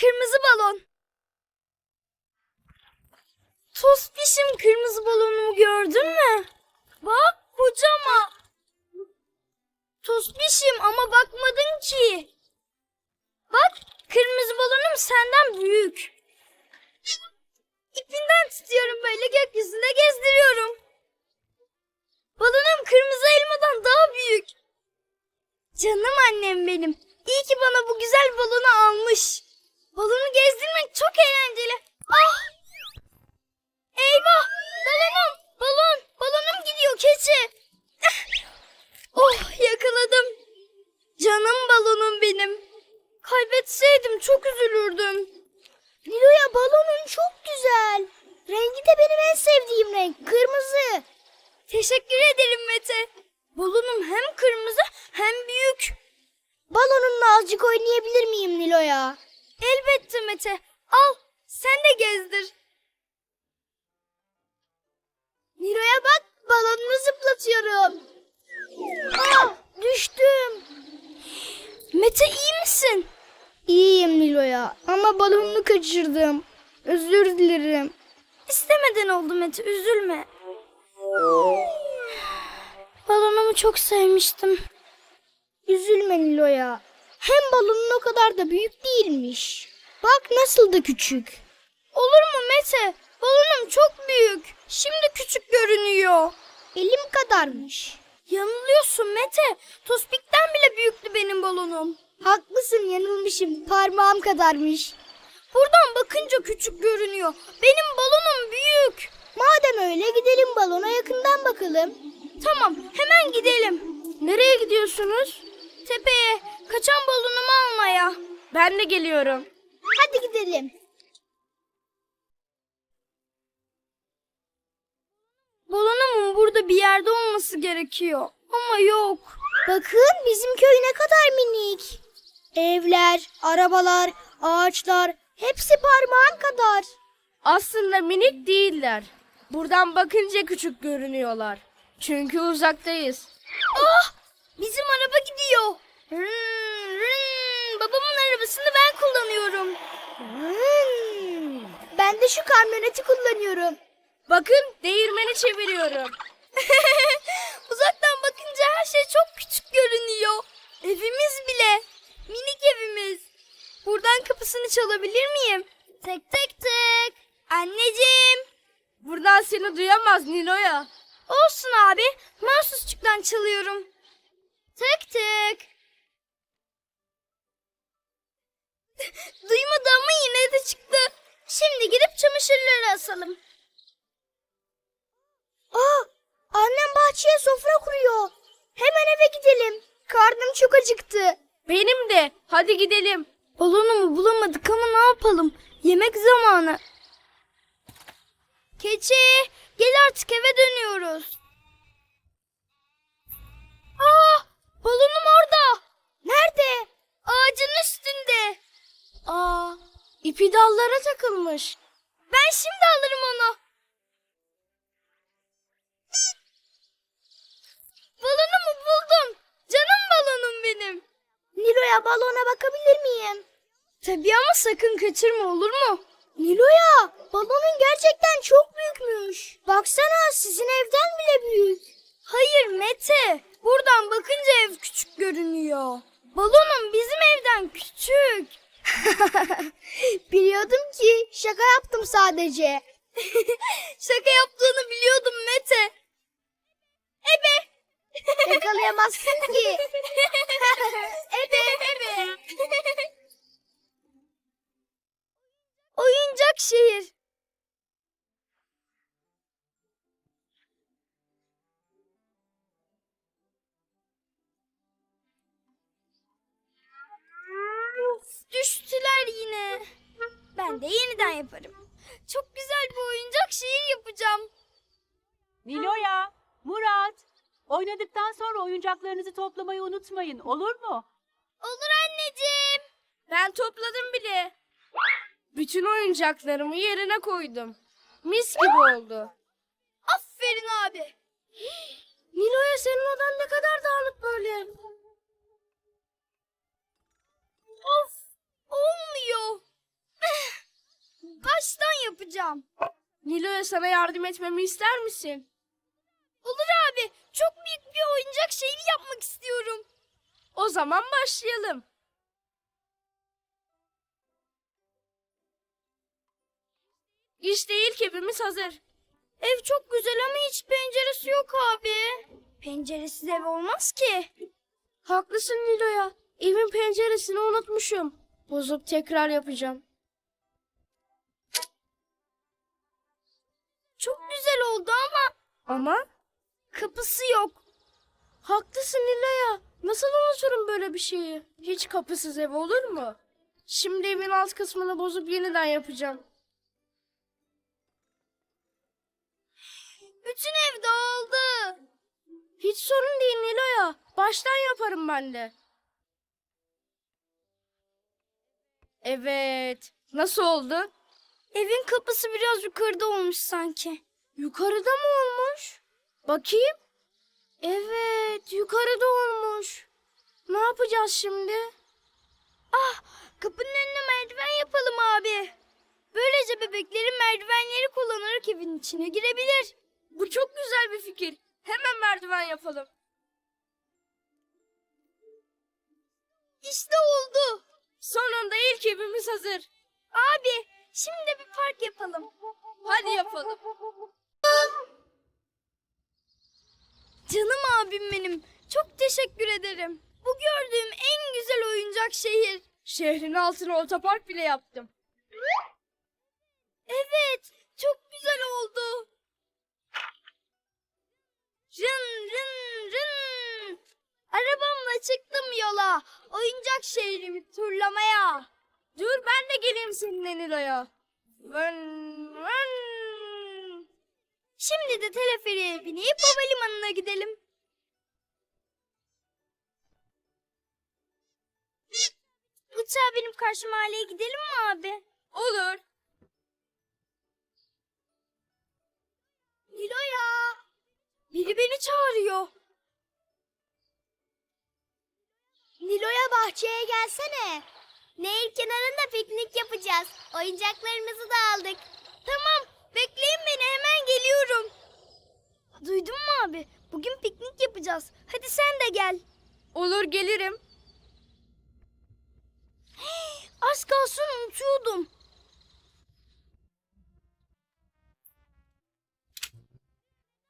kırmızı balon. Tospişim kırmızı balonumu gördün mü? Bak kocaman. Tospişim ama bakmadın ki. Bak kırmızı balonum senden büyük. İpinden tutuyorum böyle gökyüzünde gezdiriyorum. Balonum kırmızı elmadan daha büyük. Canım annem benim. İyi ki bana bu güzel balonu almış. Balonu gezdirmek çok eğlenceli. Ah! Eyvah! Balonum! Balon! Balonum gidiyor keçi. oh yakaladım. Canım balonum benim. Kaybetseydim çok üzülürdüm. Nilo'ya balonun çok güzel. Rengi de benim en sevdiğim renk. Kırmızı. Teşekkür ederim Mete. Balonum hem kırmızı hem büyük. Balonunla azıcık oynayabilir miyim Nilo'ya? Elbette Mete. Al sen de gezdir. Nilo'ya bak balonunu zıplatıyorum. Ah düştüm. Mete iyi misin? İyiyim Nilo'ya ama balonunu kaçırdım. Özür dilerim. İstemeden oldu Mete üzülme. Balonumu çok sevmiştim. Üzülme Nilo'ya. Hem balonun o kadar da büyük değilmiş. Bak nasıl da küçük. Olur mu Mete? Balonum çok büyük. Şimdi küçük görünüyor. Elim kadarmış. Yanılıyorsun Mete. Tospik'ten bile büyüktü benim balonum. Haklısın yanılmışım. Parmağım kadarmış. Buradan bakınca küçük görünüyor. Benim balonum büyük. Madem öyle gidelim balona yakından bakalım. Tamam hemen gidelim. Nereye gidiyorsunuz? Tepeye kaçan balonumu almaya. Ben de geliyorum. Hadi gidelim. Balonumun burada bir yerde olması gerekiyor. Ama yok. Bakın bizim köy ne kadar minik. Evler, arabalar, ağaçlar hepsi parmağın kadar. Aslında minik değiller. Buradan bakınca küçük görünüyorlar. Çünkü uzaktayız. Ah! Bizim araba gidiyor. Rın. Babamın arabasını ben kullanıyorum. Ben de şu kamyoneti kullanıyorum. Bakın değirmeni çeviriyorum. Uzaktan bakınca her şey çok küçük görünüyor. Evimiz bile. Minik evimiz. Buradan kapısını çalabilir miyim? Tek tek tek. Anneciğim. Buradan seni duyamaz Nilo'ya. Olsun abi. Mahsusçuktan çalıyorum. Tık tık. Duymadı ama yine de çıktı. Şimdi gidip çamaşırları asalım. Aa, annem bahçeye sofra kuruyor. Hemen eve gidelim. Karnım çok acıktı. Benim de. Hadi gidelim. Balonumu bulamadık ama ne yapalım? Yemek zamanı. Keçi, gel artık eve dönüyoruz. Aa, balonum orada. Nerede? Ağacın üstünde. Aa, ipi dallara takılmış. Ben şimdi alırım onu. Balonumu buldum. Canım balonum benim. Nilo'ya balona bakabilir miyim? Tabii ama sakın kaçırma olur mu? Nilo'ya balonun gerçekten çok büyükmüş. Baksana sizin evden bile büyük. Hayır Mete. Buradan bakınca ev küçük görünüyor. Balonum bizim evden küçük. Biliyordum ki şaka yaptım sadece. şaka yaptığını biliyordum Mete. Ebe. Yakalayamazsın ki. ebe ebe. Oyuncak şehir. De yeniden yaparım. Çok güzel bir oyuncak şehir yapacağım. Nilo'ya, Murat. Oynadıktan sonra oyuncaklarınızı toplamayı unutmayın, olur mu? Olur anneciğim. Ben topladım bile. Bütün oyuncaklarımı yerine koydum. Mis gibi oldu. Aferin abi. Nilo'ya senin odan ne kadar dağınık böyle. Of olmuyor. Yapacağım. Nilo'ya sana yardım etmemi ister misin? Olur abi. Çok büyük bir oyuncak şehri yapmak istiyorum. O zaman başlayalım. İşte ilk evimiz hazır. Ev çok güzel ama hiç penceresi yok abi. Penceresiz ev olmaz ki. Haklısın Nilo'ya. Evin penceresini unutmuşum. Bozup tekrar yapacağım. Çok güzel oldu ama Ama kapısı yok. haklısın Nilo'ya. Nasıl unuturum böyle bir şeyi? Hiç kapısız ev olur mu? Şimdi evin alt kısmını bozup yeniden yapacağım. Bütün ev dağıldı. Hiç sorun değil Nilo'ya. Baştan yaparım ben de. Evet. Nasıl oldu? Evin kapısı biraz yukarıda olmuş sanki. Yukarıda mı olmuş? Bakayım. Evet, yukarıda olmuş. Ne yapacağız şimdi? Ah, kapının önüne merdiven yapalım abi. Böylece bebeklerin merdivenleri kullanarak evin içine girebilir. Bu çok güzel bir fikir. Hemen merdiven yapalım. İşte oldu. Sonunda ilk evimiz hazır. Abi, şimdi bir park yapalım. Hadi yapalım. Canım abim benim. Çok teşekkür ederim. Bu gördüğüm en güzel oyuncak şehir. Şehrin altına otopark bile yaptım. Evet, çok güzel oldu. Rın rın rın. Arabamla çıktım yola. Oyuncak şehrimi turlamaya. Dur ben de geleyim seninle Nilo'ya. Vın, vın. Şimdi de teleferiğe binip havalimanına gidelim. Uçağa binip karşı mahalleye gidelim mi abi? Olur. Nilo'ya. Biri beni çağırıyor. Nilo'ya bahçeye gelsene. Nehir kenarında piknik yapacağız. Oyuncaklarımızı da aldık. Tamam, bekleyin beni hemen geliyorum. Duydun mu abi? Bugün piknik yapacağız. Hadi sen de gel. Olur gelirim. Az kalsın unutuyordum.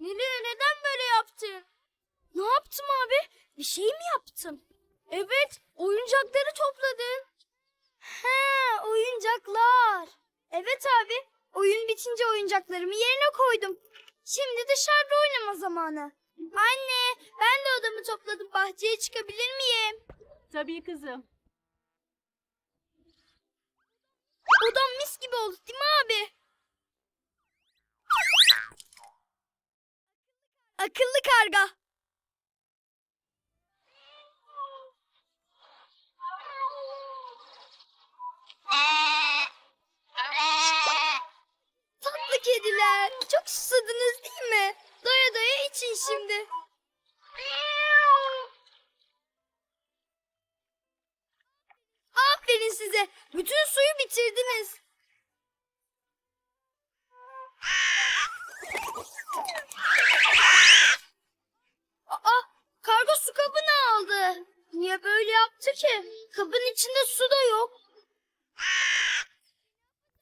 Nilo'ya neden böyle yaptın? Ne yaptım abi? Bir şey mi yaptım? Evet, oyuncakları topladın. He, oyuncaklar. Evet abi. Oyun bitince oyuncaklarımı yerine koydum. Şimdi dışarıda oynama zamanı. Anne, ben de odamı topladım. Bahçeye çıkabilir miyim? Tabii kızım. Odam mis gibi oldu değil mi abi? Akıllı karga. Tatlı kediler. Çok susadınız değil mi? Doya doya için şimdi. Aferin size. Bütün suyu bitirdiniz. Aa, karga su kabını aldı. Niye böyle yaptı ki? Kabın içinde su da yok.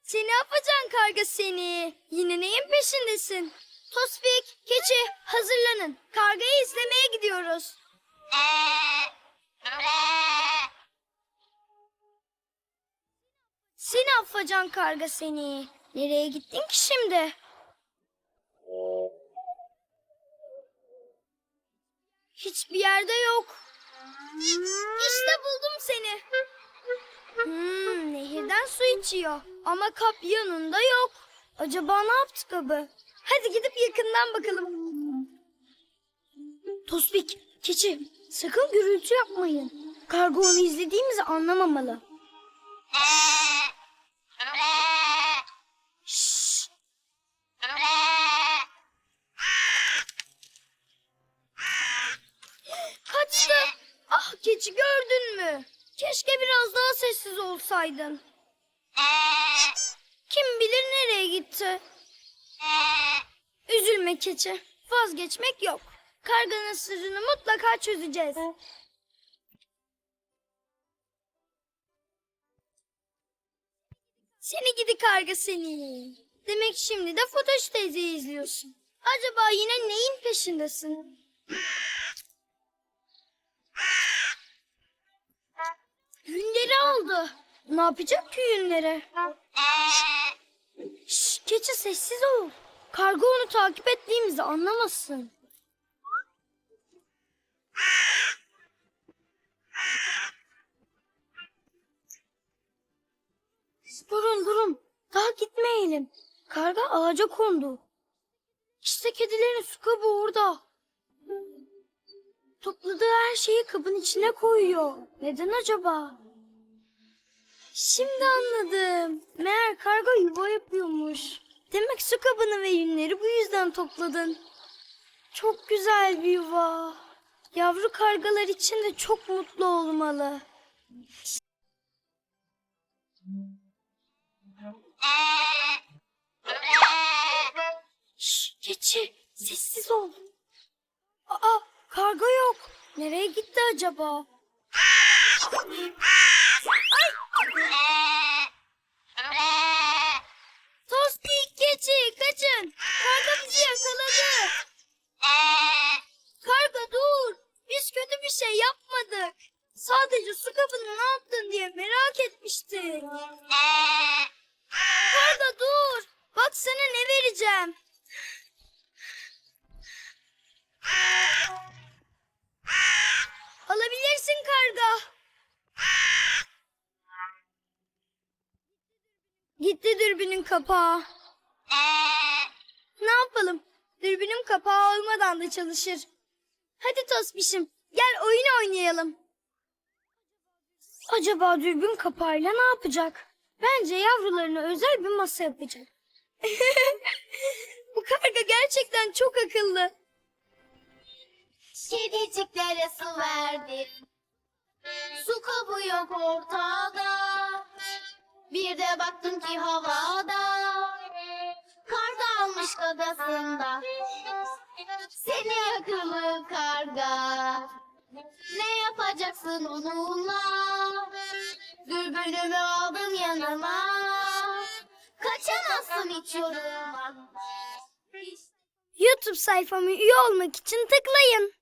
Seni yapacaksın karga seni. Yine neyin peşindesin? Tospik, keçi hazırlanın. Kargayı izlemeye gidiyoruz. Seni affacan karga seni. Nereye gittin ki şimdi? Hiçbir yerde yok. İşte buldum seni. Hmm, nehirden su içiyor. Ama kap yanında yok. Acaba ne yaptı kabı? Hadi gidip yakından bakalım. Tospik, keçi, sakın gürültü yapmayın. Kargo onu izlediğimizi anlamamalı. Şşş. Kaçtı. Ah keçi gördün mü? Keşke biraz daha sessiz olsaydın. Kim bilir nereye gitti. Üzülme keçi. Vazgeçmek yok. Karganın sırrını mutlaka çözeceğiz. Seni gidi karga seni. Demek şimdi de Fotoş teyzeyi izliyorsun. Acaba yine neyin peşindesin? Yünleri aldı. Ne yapacak ki yünleri? Şş, keçi sessiz ol. Karga onu takip ettiğimizi anlamasın. Durun durun. Daha gitmeyelim. Karga ağaca kondu. İşte kedilerin su kabı orada. Topladığı her şeyi kabın içine koyuyor. Neden acaba? Şimdi anladım. Meğer karga yuva yapıyormuş. Demek su kabını ve yünleri bu yüzden topladın. Çok güzel bir yuva. Yavru kargalar için de çok mutlu olmalı. Şş, keçi, sessiz ol. Aa, karga yok. Nereye gitti acaba? Tosti, keçi, kaçın. Karga bizi yakaladı. Karga dur. Biz kötü bir şey yapmadık. Sadece su kabını ne yaptın diye merak etmiştik. Karga dur. Bak sana ne vereceğim. Alabilirsin karga. Gitti dürbünün kapağı. Ne yapalım? Dürbünün kapağı olmadan da çalışır. Hadi Tosbişim, gel oyun oynayalım. Acaba dürbün kapağıyla ne yapacak? Bence yavrularına özel bir masa yapacak. Bu karga gerçekten çok akıllı. Kediciklere su verdim. Su kabı yok ortada. Bir de baktım ki havada. Karga almış gagasında. Seni akıllı karga. Ne yapacaksın onunla? Dürbünümü aldım yanıma. Kaçamazsın hiç yorulma. YouTube sayfama üye olmak için tıklayın.